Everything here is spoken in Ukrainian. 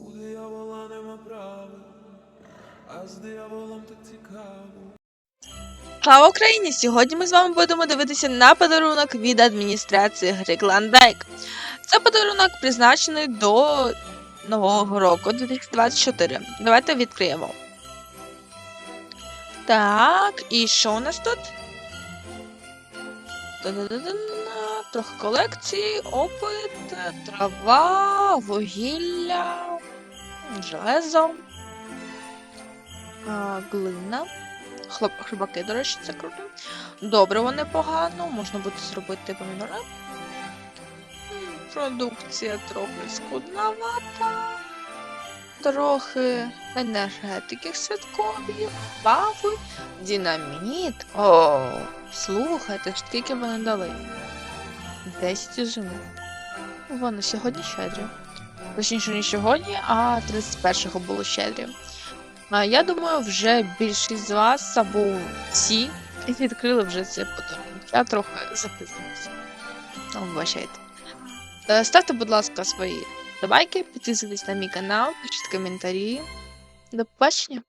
У диявола нема права, а з дияволом так цікаво. Слава Україні! Сьогодні ми з вами будемо дивитися на подарунок від адміністрації гри Клондайк. Це подарунок призначений до нового року 2024. Давайте відкриємо. Так, і що у нас тут? Трохи колекції, опит, трава, вугілля, железо, глина. Хлоп, хлібаки, до речі, це круто. Добриво непогано, можна буде зробити помідори. Продукція трохи скудновата. Трохи енергетики святкові, бави, динаміт. О, слухайте, скільки вони дали. 10 зими. Вони сьогодні щедрі. Точніше, не сьогодні, а 31-го було щедрі. Я думаю, вже більшість з вас або всі відкрили вже цей подарунок. Я трохи запізнилася. Ну, Вибачайте. Е, Ставте, будь ласка, свої лайки, підписуйтесь на мій канал, пишіть коментарі. До побачення!